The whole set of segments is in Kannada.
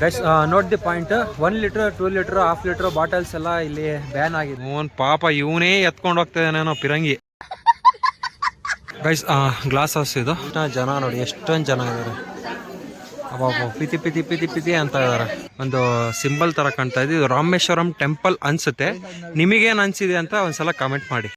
Guys note the point one litre two litre half litre bottles ಎಲ್ಲ ಇಲ್ಲಿ ಬ್ಯಾನ್ ಆಗಿದೆ. ಓನ್ ಪಾಪ ಇವನೇ ಎತ್ಕೊಂಡು ಹೋಗ್ತಾನೇನೋ ಪಿರಂಗಿ. ಗೈಸ್ ಗ್ಲಾಸ್ ಹೌಸ್ ಇದು. ಜನ ನೋಡಿ ಎಷ್ಟೊಂದು ಜನ ಇದ್ದಾರೆ ಅಬ್ಬಬ್ಬ ಪಿತಿ ಪಿತಿ ಪಿತಿ ಪಿತಿ ಅಂತ ಇದ್ದಾರೆ ಒಂದು ಸಿಂಬಲ್ ತರ ಕಾಣ್ತಾ ಇದೆ. ಇದು ರಾಮೇಶ್ವರಂ ಟೆಂಪಲ್ ಅನ್ಸುತ್ತೆ. ನಿಮಗೇನ್ ಅನ್ಸಿದೆ ಅಂತ ಒಂದ್ಸಲ ಕಾಮೆಂಟ್ ಮಾಡಿ.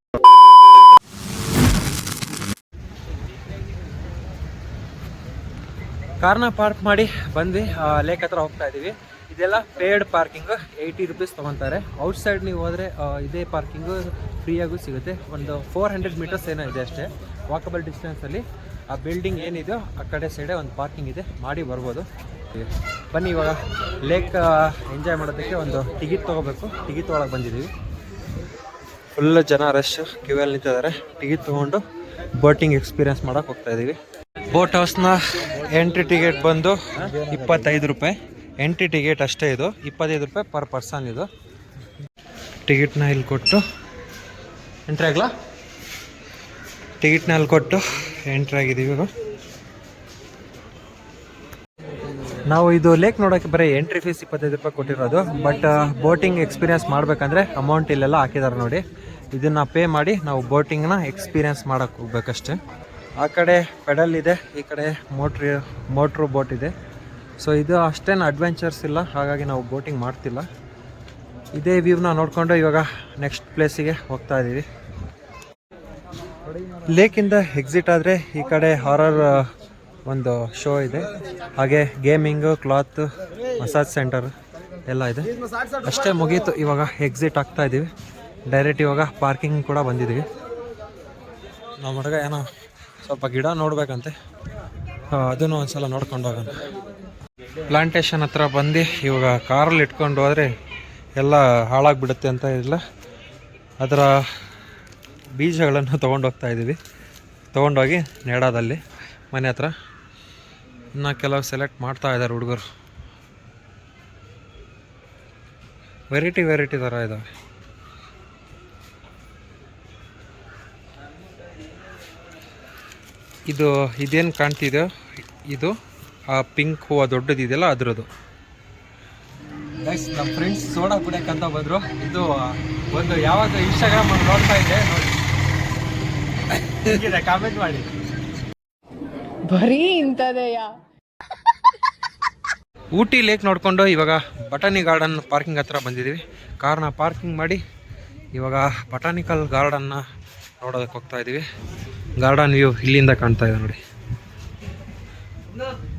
ಕಾರ್ನ ಪಾರ್ಕ್ ಮಾಡಿ ಬಂದು ಲೇಕ್ ಹತ್ರ ಹೋಗ್ತಾ ಇದೀವಿ. ಇದೆಲ್ಲ ಪೇಯ್ಡ್ ಪಾರ್ಕಿಂಗ್ ಏಯ್ಟಿ ರುಪೀಸ್ ತೊಗೊತಾರೆ. ಔಟ್ಸೈಡ್ ನೀವು ಹೋದರೆ ಇದೇ ಪಾರ್ಕಿಂಗು ಫ್ರೀಯಾಗೂ ಸಿಗುತ್ತೆ. ಒಂದು ಫೋರ್ ಹಂಡ್ರೆಡ್ ಮೀಟರ್ಸ್ ಏನೋ ಇದೆ ಅಷ್ಟೇ. ವಾಕಬಲ್ ಡಿಸ್ಟೆನ್ಸಲ್ಲಿ ಆ ಬಿಲ್ಡಿಂಗ್ ಏನಿದೆಯೋ ಆ ಕಡೆ ಸೈಡೆ ಒಂದು ಪಾರ್ಕಿಂಗ್ ಇದೆ. ಮಾಡಿ ಬರ್ಬೋದು. ಬನ್ನಿ ಇವಾಗ. ಲೇಕ್ ಎಂಜಾಯ್ ಮಾಡೋದಕ್ಕೆ ಒಂದು ಟಿಕೆಟ್ ತೊಗೋಬೇಕು. ಟಿಕೆಟ್ ತೊಗೊಳಕ್ಕೆ ಬಂದಿದ್ದೀವಿ ಫುಲ್ ಜನ ರಶ್ ಕ್ಯೂವಲ್ಲಿ ನಿಂತಿದ್ದಾರೆ. ಟಿಕೆಟ್ ತೊಗೊಂಡು ಬೋಟಿಂಗ್ ಎಕ್ಸ್ಪೀರಿಯನ್ಸ್ ಮಾಡೋಕ್ಕೆ ಹೋಗ್ತಾ ಇದ್ದೀವಿ ಬೋಟ್ ಹೌಸ್ನ ಎಂಟ್ರಿ ಟಿಕೆಟ್ ಬಂದು ಇಪ್ಪತ್ತೈದು ರೂಪಾಯಿ. ಎಂಟ್ರಿ ಟಿಕೆಟ್ ಅಷ್ಟೇ ಇದು, ಇಪ್ಪತ್ತೈದು ರೂಪಾಯಿ ಪರ್ ಪರ್ಸನ್ ಇದು. ಟಿಕೆಟ್ನ ಇಲ್ಲಿ ಕೊಟ್ಟು, ಎಂಟ್ರಿ ಆಗ್ಲಾ? ಟಿಕೆಟ್ನ ಅಲ್ಲಿ ಕೊಟ್ಟು ಎಂಟ್ರಿ ಆಗಿದ್ದೀವಿ ನಾವು ಇದು ಲೇಕ್ ನೋಡೋಕ್ಕೆ ಬರೀ ಎಂಟ್ರಿ ಫೀಸ್ ಇಪ್ಪತ್ತೈದು ರೂಪಾಯಿ ಕೊಟ್ಟಿರೋದು, ಬಟ್ ಬೋಟಿಂಗ್ ಎಕ್ಸ್ಪೀರಿಯನ್ಸ್ ಮಾಡಬೇಕಂದ್ರೆ ಅಮೌಂಟ್ ಇಲ್ಲೆಲ್ಲ ಹಾಕಿದ್ದಾರೆ ನೋಡಿ. ಇದನ್ನು ಪೇ ಮಾಡಿ ನಾವು ಬೋಟಿಂಗ್ನ ಎಕ್ಸ್ಪೀರಿಯನ್ಸ್ ಮಾಡೋಕ್ಕೆ ಹೋಗ್ಬೇಕಷ್ಟೆ. ಆ ಕಡೆ ಪೆಡಲ್ ಇದೆ, ಈ ಕಡೆ ಮೋಟ್ರ್ ಮೋಟ್ರ್ ಬೋಟ್ ಇದೆ. ಸೊ ಇದು ಅಷ್ಟೇನು ಅಡ್ವೆಂಚರ್ಸ್ ಇಲ್ಲ, ಹಾಗಾಗಿ ನಾವು ಬೋಟಿಂಗ್ ಮಾಡ್ತಿಲ್ಲ. ಇದೇ ವ್ಯೂವ್ನ ನೋಡಿಕೊಂಡು ಇವಾಗ ನೆಕ್ಸ್ಟ್ ಪ್ಲೇಸಿಗೆ ಹೋಗ್ತಾ ಇದ್ದೀವಿ ಲೇಕಿಂದ ಎಕ್ಸಿಟ್ ಆದರೆ ಈ ಕಡೆ ಹಾರರ್ ಒಂದು ಶೋ ಇದೆ. ಹಾಗೆ ಗೇಮಿಂಗು ಕ್ಲಾತ್ ಮಸಾಜ್ ಸೆಂಟರ್ ಎಲ್ಲ ಇದೆ. ಅಷ್ಟೇ ಮುಗೀತು, ಇವಾಗ ಎಕ್ಸಿಟ್ ಆಗ್ತಾ ಇದ್ದೀವಿ ಡೈರೆಕ್ಟ್ ಇವಾಗ ಪಾರ್ಕಿಂಗ್ ಕೂಡ ಬಂದಿದ್ದೀವಿ ನಮ್ಮ ಹುಡುಗ ಏನೋ ಸ್ವಲ್ಪ ಗಿಡ ನೋಡ್ಬೇಕಂತೆ. ಅದನ್ನು ಒಂದ್ಸಲ ನೋಡ್ಕೊಂಡು ಹೋಗೋಣ. ಪ್ಲಾಂಟೇಶನ್ ಹತ್ರ ಬಂದು ಇವಾಗ ಕಾರಲ್ಲಿ ಇಟ್ಕೊಂಡು ಹೋದರೆ ಎಲ್ಲ ಹಾಳಾಗ್ಬಿಡುತ್ತೆ ಅಂತ ಇಲ್ಲ. ಅದರ ಬೀಜಗಳನ್ನು ತೊಗೊಂಡೋಗ್ತಾ ಇದ್ದೀವಿ. ತೊಗೊಂಡೋಗಿ ನೆಡೋದಲ್ಲಿ, ಮನೆ ಹತ್ರ. ಇನ್ನು ಕೆಲವು ಸೆಲೆಕ್ಟ್ ಮಾಡ್ತಾ ಇದ್ದಾರೆ ಹುಡುಗರು. ವೆರೈಟಿ ವೆರೈಟಿ ಥರ ಇದ್ದಾವೆ ಇದು ಇದೇನು ಕಾಣ್ತಿದೆಯೋ ಇದು ಆ ಪಿಂಕ್ ಹೂವು ದೊಡ್ಡದಿದೆಯಲ್ಲ ಅದರದು ಗೈಸ್ ನಮ್ಮ ಫ್ರೆಂಡ್ಸ್ ಸೋಡಾ ಕುಡಿಯಕ್ಕಂತ ಬಂದರು. ಇದು ಒಂದು ಯಾವಾಗ ಇನ್ಸ್ಟಾಗ್ರಾಮ್ ನೋಡ್ತಾ ಇದ್ದೆ ನೋಡಿ. ಕಾಮೆಂಟ್ ಮಾಡಿ. ಬರೀ ಇಂಥದೆಯಾ? ಊಟಿ ಲೇಕ್ ನೋಡಿಕೊಂಡು ಇವಾಗ ಬಟಾನಿ ಗಾರ್ಡನ್ ಪಾರ್ಕಿಂಗ್ ಹತ್ರ ಬಂದಿದ್ದೀವಿ. ಕಾರ್ನ ಪಾರ್ಕಿಂಗ್ ಮಾಡಿ ಇವಾಗ ಬಟಾನಿಕಲ್ ಗಾರ್ಡನ್ನ ನೋಡೋದಕ್ಕೆ ಹೋಗ್ತಾ ಇದ್ದೀವಿ ಗಾರ್ಡನ್ ವ್ಯೂ ಇಲ್ಲಿಂದ ಕಾಣ್ತಾ ಇದೆ ನೋಡಿ.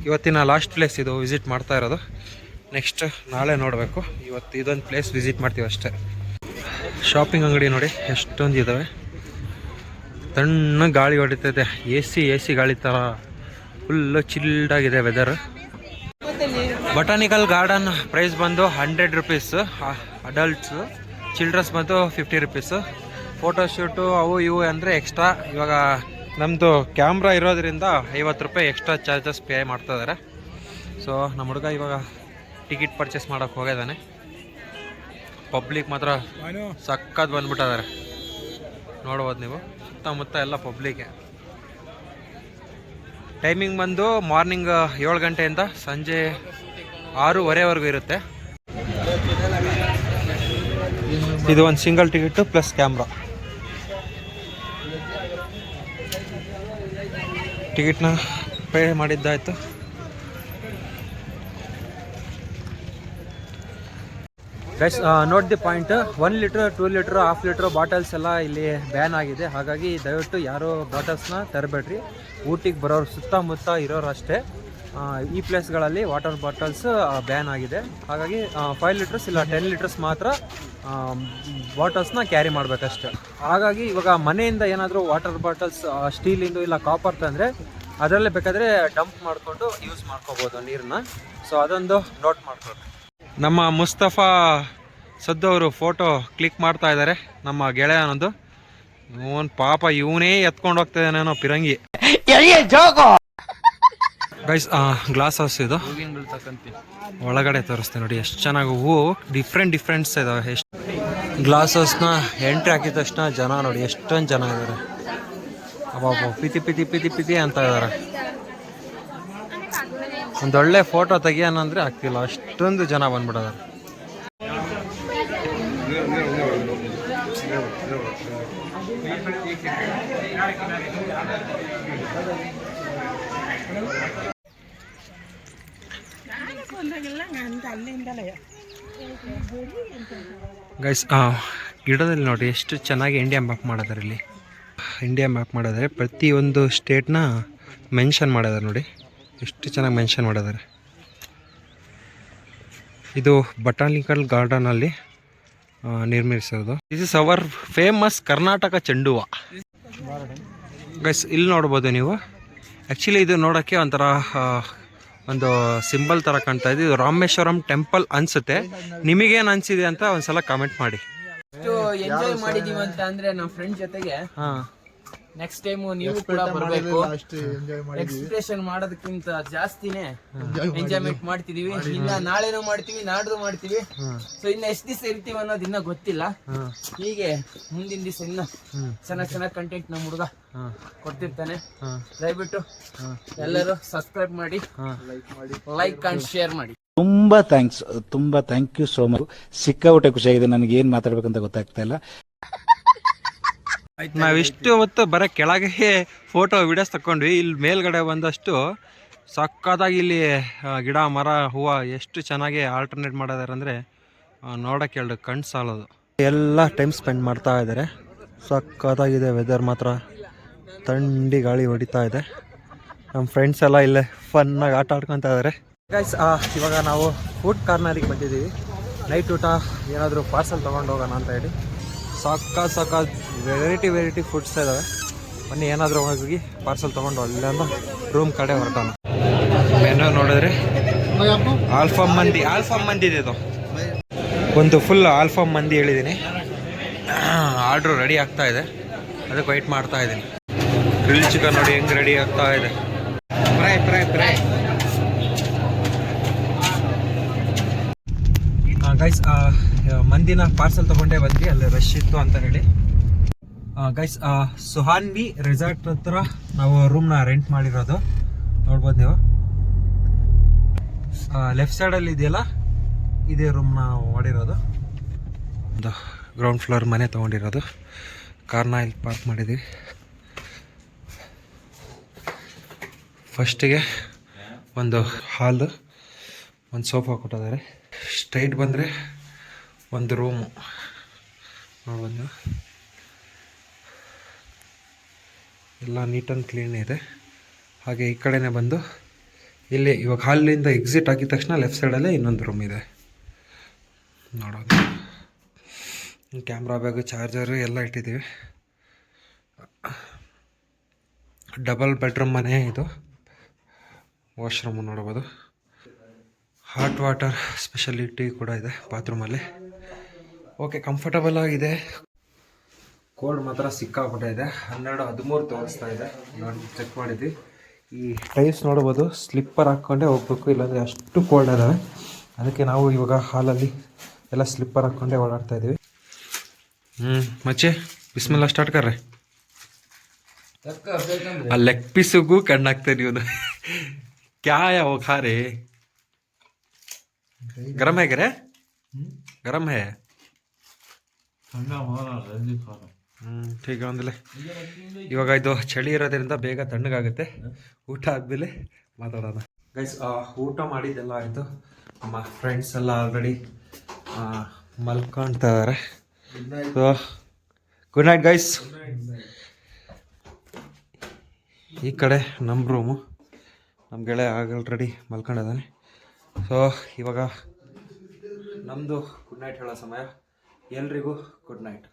ಇವತ್ತಿನ ಲಾಸ್ಟ್ ಪ್ಲೇಸ್ ಇದು ವಿಸಿಟ್ ಮಾಡ್ತಾ ಇರೋದು. ನೆಕ್ಸ್ಟ್ ನಾಳೆ ನೋಡಬೇಕು. ಇವತ್ತು ಇದೊಂದು ಪ್ಲೇಸ್ ವಿಸಿಟ್ ಮಾಡ್ತೀವಿ ಅಷ್ಟೇ. ಶಾಪಿಂಗ್ ಅಂಗಡಿ ನೋಡಿ, ಎಷ್ಟೊಂದು ಇದ್ದಾವೆ ತಣ್ಣ ಗಾಳಿ ಹೊಡಿತೈತೆ. ಎ ಸಿ ಎ ಸಿ ಗಾಳಿ ಥರ ಫುಲ್ಲು ಚಿಲ್ಡಾಗಿದೆ ವೆದರ್ ಬಟಾನಿಕಲ್ ಗಾರ್ಡನ್ ಪ್ರೈಸ್ ಬಂದು ಹಂಡ್ರೆಡ್ ರುಪೀಸು ಅಡಲ್ಟ್ಸು ಚಿಲ್ಡ್ರನ್ಸ್ ಬಂದು ಫಿಫ್ಟಿ ರುಪೀಸು ಫೋಟೋಶೂಟು ಅವು ಇವು ಅಂದರೆ ಎಕ್ಸ್ಟ್ರಾ ಇವಾಗ ನಮ್ಮದು ಕ್ಯಾಮ್ರಾ ಇರೋದ್ರಿಂದ ಐವತ್ತು ರೂಪಾಯಿ ಎಕ್ಸ್ಟ್ರಾ ಚಾರ್ಜಸ್ ಪೇ ಮಾಡ್ತಾ ಇದ್ದಾರೆ ಸೊ ನಮ್ಮ ಹುಡುಗ ಇವಾಗ ಟಿಕೆಟ್ ಪರ್ಚೇಸ್ ಮಾಡೋಕ್ಕೆ ಹೋಗಿದ್ದಾನೆ ಪಬ್ಲಿಕ್ ಮಾತ್ರ ಸಕ್ಕತ್ ಬಂದ್ಬಿಟ್ಟಿದ್ದಾರೆ ನೋಡ್ಬೋದು ನೀವು. ಸುತ್ತಮುತ್ತ ಎಲ್ಲ ಪಬ್ಲಿಕ್ಕೆ ಟೈಮಿಂಗ್ ಬಂದು ಮಾರ್ನಿಂಗ್ ಏಳು ಗಂಟೆಯಿಂದ ಸಂಜೆ ಆರೂವರೆವರೆಗೂ ಇರುತ್ತೆ. ಇದು ಒಂದು ಸಿಂಗಲ್ ಟಿಕೆಟು ಪ್ಲಸ್ ಕ್ಯಾಮ್ರಾ ಟಿಕೆಟ್ನ pay ಮಾಡಿದ್ದಾಯಿತು. Guys note the point one litre two litre half litre bottles ಎಲ್ಲ ಇಲ್ಲಿ ಬ್ಯಾನ್ ಆಗಿದೆ. ಹಾಗಾಗಿ ದಯವಿಟ್ಟು ಯಾರು ಬಾಟಲ್ಸ್ನ ತರಬೇಡ್ರಿ. ಊಟಿಗೆ ಬರೋರು ಸುತ್ತಮುತ್ತ ಇರೋರು ಅಷ್ಟೇ. ಈ ಪ್ಲೇಸ್ಗಳಲ್ಲಿ ವಾಟರ್ ಬಾಟಲ್ಸ್ ಬ್ಯಾನ್ ಆಗಿದೆ. ಹಾಗಾಗಿ ಫೈವ್ ಲೀಟರ್ಸ್ ಇಲ್ಲ ಟೆನ್ ಲೀಟರ್ಸ್ ಮಾತ್ರ ಬಾಟಲ್ಸ್ನ ಕ್ಯಾರಿ ಮಾಡಬೇಕಷ್ಟೆ. ಹಾಗಾಗಿ ಇವಾಗ ಮನೆಯಿಂದ ಏನಾದರೂ ವಾಟರ್ ಬಾಟಲ್ಸ್ ಸ್ಟೀಲಿಂದು ಇಲ್ಲ ಕಾಪರ್ ತಂದರೆ ಅದರಲ್ಲೇ ಬೇಕಾದರೆ ಡಂಪ್ ಮಾಡಿಕೊಂಡು ಯೂಸ್ ಮಾಡ್ಕೋಬೋದು ನೀರನ್ನ ಸೊ ಅದೊಂದು ನೋಟ್ ಮಾಡ್ಕೊಳ್ಬೇಕು ನಮ್ಮ ಮುಸ್ತಫಾ ಸದ್ದು ಅವರು ಫೋಟೋ ಕ್ಲಿಕ್ ಮಾಡ್ತಾ ಇದ್ದಾರೆ. ನಮ್ಮ ಗೆಳೆಯನೊಂದು. ಇವನ್ ಪಾಪ ಇವನೇ ಎತ್ಕೊಂಡು ಹೋಗ್ತಾ ಇದ್ದಾನೇನೋ ಪಿರಂಗಿ. ಗೈಸ್ ಗ್ಲಾಸ್ ಹೌಸ್ ಇದು. ಒಳಗಡೆ ತೋರಿಸ್ತೀನಿ ನೋಡಿ, ಎಷ್ಟು ಚೆನ್ನಾಗಿ ಹೂವು. ಡಿಫ್ರೆಂಟ್ ಡಿಫ್ರೆಂಟ್ಸ್ ಇದಾವೆ. ಎಷ್ಟು ಗ್ಲಾಸ್ ಹೌಸ್ನ ಎಂಟ್ರಿ ಹಾಕಿದ ತಕ್ಷಣ ಜನ ನೋಡಿ, ಎಷ್ಟೊಂದು ಜನ ಇದ್ದಾರೆ ಅಬ್ಬಬ್ಬ, ಪಿತಿ ಪಿತಿ ಪಿತಿ ಪಿತಿ ಅಂತ ಇದ್ದಾರೆ ಒಂದೊಳ್ಳೆ ಫೋಟೋ ತೆಗಿಯೋಣ ಅಂದರೆ ಆಗ್ತಿಲ್ಲ, ಅಷ್ಟೊಂದು ಜನ ಬಂದ್ಬಿಡೋದಾರೆ ಗೈಸ್ ಗಿಡದಲ್ಲಿ ನೋಡಿ ಎಷ್ಟು ಚೆನ್ನಾಗಿ ಇಂಡಿಯಾ ಮ್ಯಾಪ್ ಮಾಡಿದಾರೆ ಇಲ್ಲಿ. ಇಂಡಿಯಾ ಮ್ಯಾಪ್ ಮಾಡಿದ್ರೆ. ಪ್ರತಿಯೊಂದು ಸ್ಟೇಟ್ನ ಮೆನ್ಷನ್ ಮಾಡಿದ್ದಾರೆ ನೋಡಿ. ಎಷ್ಟು ಚೆನ್ನಾಗಿ ಮೆನ್ಷನ್ ಮಾಡಿದ್ದಾರೆ ಇದು ಬಟಾನಿಕಲ್ ಗಾರ್ಡನಲ್ಲಿ ನಿರ್ಮಿಸಿರೋದು. Is is our famous Karnataka ಚೆಂಡುವ guys ಇಲ್ಲಿ ನೋಡ್ಬೋದು ನೀವು. ಆ್ಯಕ್ಚುಲಿ ಇದು ನೋಡೋಕ್ಕೆ ಒಂಥರ ಒಂದು ಸಿಂಬಲ್ ಥರ ಕಾಣ್ತಾ ಇದೆ. ಇದು ರಾಮೇಶ್ವರಂ ಟೆಂಪಲ್ ಅನ್ಸುತ್ತೆ. ನಿಮಗೇನು ಅನ್ಸಿದೆ ಅಂತ ಒಂದ್ಸಲ ಕಾಮೆಂಟ್ ಮಾಡಿ. ಎಷ್ಟು ಎಂಜಾಯ್ ಮಾಡಿದೀವಿ ಅಂತ ಅಂದ್ರೆ ನಮ್ಮ ಫ್ರೆಂಡ್ ಜೊತೆಗೆ ಹಾಂ. ನೆಕ್ಸ್ಟ್ ಟೈಮ್ ನೀವು ಕೂಡ ಬರಬೇಕು. ಎಕ್ಸ್ಪ್ರೆಷನ್ ಮಾಡೋದಕ್ಕಿಂತ ಜಾಸ್ತಿನೇ ಎಂಜಾಯ್ಮೆಂಟ್ ಮಾಡ್ತಿದೀವಿ. ಇನ್ನ ನಾಳೆನೂ ಮಾಡ್ತೀವಿ ನಾಡ್ದು ಮಾಡ್ತೀವಿ. ಸೊ ಇನ್ನ ಎಷ್ಟು ದಿವಸ ಇರ್ತೀವಿ ಅನ್ನೋದು ಇನ್ನ ಗೊತ್ತಿಲ್ಲ. ಹೀಗೆ ಮುಂದಿನ ದಿವಸ ಇನ್ನ ಚೆನ್ನಾಗ್ ಚೆನ್ನಾಗ್ ಕಂಟೆಂಟ್ ನಮ್ಮ ಹುಡುಗ ಕೊಡ್ತಿರ್ತಾನೆ. ದಯವಿಟ್ಟು ಎಲ್ಲರೂ ಸಬ್ಸ್ಕ್ರೈಬ್ ಮಾಡಿ ಲೈಕ್ ಅಂಡ್ ಶೇರ್ ಮಾಡಿ. ತುಂಬಾ ಥ್ಯಾಂಕ್ಸ್ ತುಂಬಾ ಥ್ಯಾಂಕ್ ಯು ಸೋ ಮಚ್ ಸಿಕ್ಕಾಪಟ್ಟೆ ಖುಷಿಯಾಗಿದೆ. ನನಗೆ ಏನ್ ಮಾತಾಡ್ಬೇಕಂತ ಗೊತ್ತಾಗ್ತಾ ಇಲ್ಲ. ನಾವಿಷ್ಟು ಹೊತ್ತು ಬರೋ ಕೆಳಗೆ ಫೋಟೋ ವಿಡಿಯೋಸ್ ತಕೊಂಡ್ವಿ ಇಲ್ಲಿ ಮೇಲ್ಗಡೆ ಬಂದಷ್ಟು ಸಕ್ಕತ್ತಾಗಿ ಇಲ್ಲಿ ಗಿಡ ಮರ ಹೂವು ಎಷ್ಟು ಚೆನ್ನಾಗಿ ಆಲ್ಟರ್ನೇಟ್ ಮಾಡಿದಾರೆ ಅಂದರೆ ನೋಡೋಕೆ ಎರಡು ಕಣ್ಣು ಸಾಲೋದು. ಎಲ್ಲ ಟೈಮ್ ಸ್ಪೆಂಡ್ ಮಾಡ್ತಾ ಇದ್ದಾರೆ ಸಕ್ಕತ್ತಾಗಿದೆ ವೆದರ್ ಮಾತ್ರ. ಥಂಡಿ ಗಾಳಿ ಹೊಡಿತಾ ಇದೆ. ನಮ್ಮ ಫ್ರೆಂಡ್ಸ್ ಎಲ್ಲ ಇಲ್ಲೇ ಫನ್ನಾಗಿ ಆಟ ಆಡ್ಕೊತಾ ಇದ್ದಾರೆ ಗಾಯ್ಸ್ ಇವಾಗ ನಾವು ಫುಡ್ ಕಾರ್ನರಿಗೆ ಬಂದಿದ್ದೀವಿ. ನೈಟ್ ಊಟ ಏನಾದರೂ ಪಾರ್ಸಲ್ ತೊಗೊಂಡು ಹೋಗೋಣ ಅಂತ ಹೇಳಿ. ಸಾಕ ಸಾಕ ವೆರೈಟಿ ವೆರೈಟಿ ಫುಡ್ಸ್ ಇದ್ದಾವೆ ಬನ್ನಿ, ಏನಾದರೂ ಹೋಗಿ ಪಾರ್ಸಲ್ ತೊಗೊಂಡು ಅಲ್ಲಿಂದ ರೂಮ್ ಕಡೆ ಹೊರಟೋಣ. ಮೆನು ನೋಡಿದ್ರೆ? ಆಲ್ಫಾಮ್ ಮಂದಿ ಆಲ್ಫಾಮ್ ಮಂದಿ ಇದೆ ಇದು. ಒಂದು ಫುಲ್ ಆಲ್ಫಾಮ್ ಮಂದಿ ಹೇಳಿದ್ದೀನಿ ಆರ್ಡ್ರು ರೆಡಿ ಆಗ್ತಾ ಇದೆ. ಅದಕ್ಕೆ ವೆಯ್ಟ್ ಮಾಡ್ತಾ ಇದ್ದೀನಿ ಗ್ರಿಲ್ ಚಿಕನ್ ನೋಡಿ ಹೆಂಗೆ ರೆಡಿ ಆಗ್ತಾ ಇದೆ. ಫ್ರೈ ಫ್ರೈ ಫ್ರೈ ಗೈಸ್ ಮಂದಿನ ಪಾರ್ಸಲ್ ತಗೊಂಡೆ ಬಂದ್ವಿ, ಅಲ್ಲಿ ರಶ್ ಇತ್ತು ಅಂತ ಹೇಳಿ. ಗೈಸ್ ಸುಹಾನ್ವಿ ರೆಸಾರ್ಟ್ ಹತ್ರ ನಾವು ರೂಮ್ನ ರೆಂಟ್ ಮಾಡಿರೋದು. ನೋಡ್ಬೋದು ನೀವು. ಲೆಫ್ಟ್ ಸೈಡಲ್ಲಿ ಇದೆಯಲ್ಲ, ಇದೇ ರೂಮ್ನ ಮಾಡಿರೋದು. ಒಂದು ಗ್ರೌಂಡ್ ಫ್ಲೋರ್ ಮನೆ ತೊಗೊಂಡಿರೋದು. ಕಾರ್ನ ಇಲ್ಲಿ ಪಾರ್ಕ್ ಮಾಡಿದ್ವಿ. ಫಸ್ಟಿಗೆ ಒಂದು ಹಾಲು ಒಂದು ಸೋಫಾ ಕೊಟ್ಟಿದ್ದಾರೆ. ಸ್ಟ್ರೈಟ್ ಬಂದರೆ ಒಂದು ರೂಮು ನೋಡ್ಬೋದು. ಎಲ್ಲ ನೀಟ್ ಆ್ಯಂಡ್ ಕ್ಲೀನ್ ಇದೆ. ಹಾಗೆ ಈ ಕಡೆನೇ ಬಂದು ಇಲ್ಲಿ ಇವಾಗ ಹಾಲಿನಿಂದ ಎಕ್ಸಿಟ್ ಆಗಿದ ತಕ್ಷಣ ಲೆಫ್ಟ್ ಸೈಡಲ್ಲೇ ಇನ್ನೊಂದು ರೂಮ್ ಇದೆ. ನೋಡೋದು ಕ್ಯಾಮ್ರಾ ಬ್ಯಾಗು ಚಾರ್ಜರು ಎಲ್ಲ ಇಟ್ಟಿದ್ದೀವಿ. ಡಬಲ್ ಬೆಡ್ರೂಮ್ ಮನೆ ಇದು. ವಾಶ್ರೂಮು ನೋಡ್ಬೋದು. ಹಾಟ್ ವಾಟರ್ ಸ್ಪೆಷಲಿಟಿ ಕೂಡ ಇದೆ ಬಾತ್ರೂಮಲ್ಲಿ. ಓಕೆ ಕಂಫರ್ಟಬಲ್ ಆಗಿದೆ. ಕೋಲ್ಡ್ ಮಾತ್ರ ಸಿಕ್ಕಾಪಟ್ಟೆ ಇದೆ. ಹನ್ನೆರಡು, ಹದಿಮೂರು ತೋರಿಸ್ತಾ ಇದೆ. ನಾನು ಚೆಕ್ ಮಾಡಿದ್ವಿ. ಈ ಟೈಲ್ಸ್ ನೋಡ್ಬೋದು ಸ್ಲಿಪ್ಪರ್ ಹಾಕ್ಕೊಂಡೇ ಹೋಗ್ಬೇಕು, ಇಲ್ಲಾಂದರೆ ಅಷ್ಟು ಕೋಲ್ಡ್ ಅದಾವೆ ಅದಕ್ಕೆ ನಾವು ಇವಾಗ ಹಾಲಲ್ಲಿ ಎಲ್ಲ ಸ್ಲಿಪ್ಪರ್ ಹಾಕ್ಕೊಂಡೇ ಓಡಾಡ್ತಾ ಇದ್ದೀವಿ. ಹ್ಞೂ ಮಚ್ಚೆ, ಬಿಸ್ಮೆಲ್ಲ ಸ್ಟಾರ್ಟ್ ಕರ್ರೆ. ಆ ಲೆಗ್ ಪೀಸಿಗೂ ಕಣ್ಣಾಗ್ತೇನೆ ಇವನು ಕ್ಯಾ ಯಾವ गरम है करे गरम है ಹ್ಞೂ ठीक है ಒಂದಲೆ ಇವಾಗ ಇದು ಚಳಿ ಇರೋದ್ರಿಂದ ಬೇಗ ತಣ್ಣಗಾಗುತ್ತೆ ಊಟ ಆದಮೇಲೆ ಮಾತಾಡೋಣ ಗೈಸ್ ಊಟ ಮಾಡಿದ್ದೆಲ್ಲ ಆಯಿತು ನಮ್ಮ ಫ್ರೆಂಡ್ಸ್ ಎಲ್ಲ ಆಲ್ರೆಡಿ ಮಲ್ಕೊಳ್ತಾ ಇದ್ದಾರೆ ಸೊ ಗುಡ್ ನೈಟ್ ಗೈಸ್ ಈ ಕಡೆ ನಮ್ಮ ರೂಮು ನಮ್ಮ ಗೆಳೆಯ ಆಲ್ರೆಡಿ ಮಲ್ಕೊಂಡಿದ್ದಾನೆ ಸೊ ಇವಾಗ ನಮ್ಮದು ಗುಡ್ ನೈಟ್ ಹೇಳೋ ಸಮಯ. ಎಲ್ರಿಗೂ ಗುಡ್ ನೈಟ್